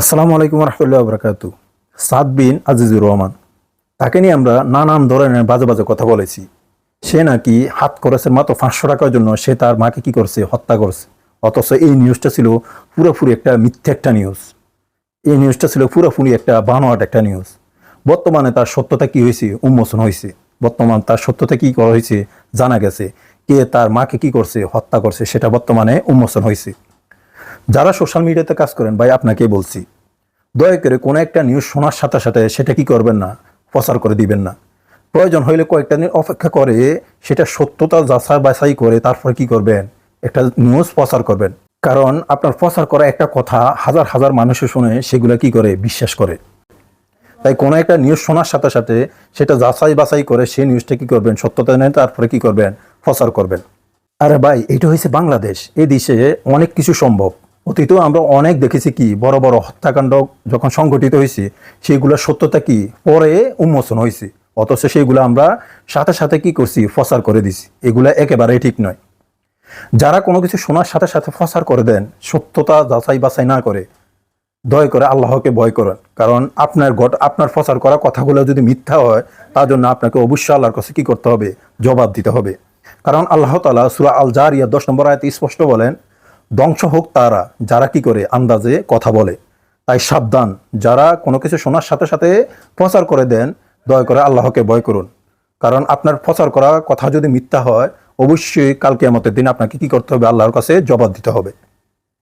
আসসালামু আলাইকুম রহমতুল্লাহ বরকাত সাদ বিন আজিজুর রহমান। তাকে নিয়ে আমরা নানান ধরনের বাজে বাজে কথা বলেছি। সে নাকি হাত করেছে মাত্র পাঁচশো টাকার জন্য, সে তার মাকে কি করছে? হত্যা করছে। অথচ এই নিউজটা ছিল পুরোপুরি একটা মিথ্যে একটা নিউজ এই নিউজটা ছিল পুরোপুরি একটা বানোয়াট একটা নিউজ বর্তমানে তার সত্যতা কি হয়েছে? উন্মোচন হয়েছে। বর্তমান তার সত্যতা কি করা হয়েছে? জানা গেছে। কে তার মাকে কি করছে? হত্যা করছে, সেটা বর্তমানে উন্মোচন হয়েছে। যারা সোশ্যাল মিডিয়াতে কাজ করেন, ভাই আপনাকে বলছি, দয়া করে কোনো একটা নিউজ শোনার সাথে সাথে সেটা কি করবেন না, প্রচার করে দিবেন না। প্রয়োজন হইলে কয়েকটা দিন অপেক্ষা করে, সেটা সত্যতা যাচাই বাছাই করে তারপরে কি করবেন, একটা নিউজ প্রচার করবেন। কারণ আপনার প্রচার করা একটা কথা হাজার হাজার মানুষে শুনে সেগুলো কি করে? বিশ্বাস করে। তাই কোনো একটা নিউজ শোনার সাথে সাথে সেটা যাচাই বাছাই করে সেই নিউজটা কি করবেন, সত্যতা নেন তারপরে কি করবেন, প্রচার করবেন। আরে ভাই, এটা হয়েছে বাংলাদেশ। এই দেশে অনেক কিছু সম্ভব। অতীতেও আমরা অনেক দেখেছি কি, বড় বড় হত্যাকাণ্ড যখন সংঘটিত হয়েছে সেগুলোর সত্যতা কি? পরে উন্মোচন হয়েছে। অথচ সেগুলো আমরা সাথে সাথে কি করছি? ফসার করে দিছি। এগুলা একেবারেই ঠিক নয়। যারা কোনো কিছু শোনার সাথে সাথে ফসার করে দেন, সত্যতা যাচাই বাছাই না করে, দয়া করে আল্লাহকে ভয় করেন। কারণ আপনার ঘট, আপনার ফসার করা কথাগুলো যদি মিথ্যা হয়, তার জন্য আপনাকে অবশ্যই আল্লাহর কাছে কি করতে হবে? জবাব দিতে হবে। কারণ আল্লাহ তালা সুরা আল জারিয়া দশ নম্বর আয়তে স্পষ্ট বলেন ধ্বংস হোক তারা, যারা কি করে আন্দাজে কথা বলে। তাই সাবধান, যারা কোনো কিছু শোনার সাথে সাথে প্রচার করে দেন, দয়া করে আল্লাহকে ভয় করুন। কারণ আপনার প্রচার করা কথা যদি মিথ্যা হয়, অবশ্যই কালকে আমাদের দিন আপনাকে কি করতে হবে? আল্লাহর কাছে জবাব দিতে হবে।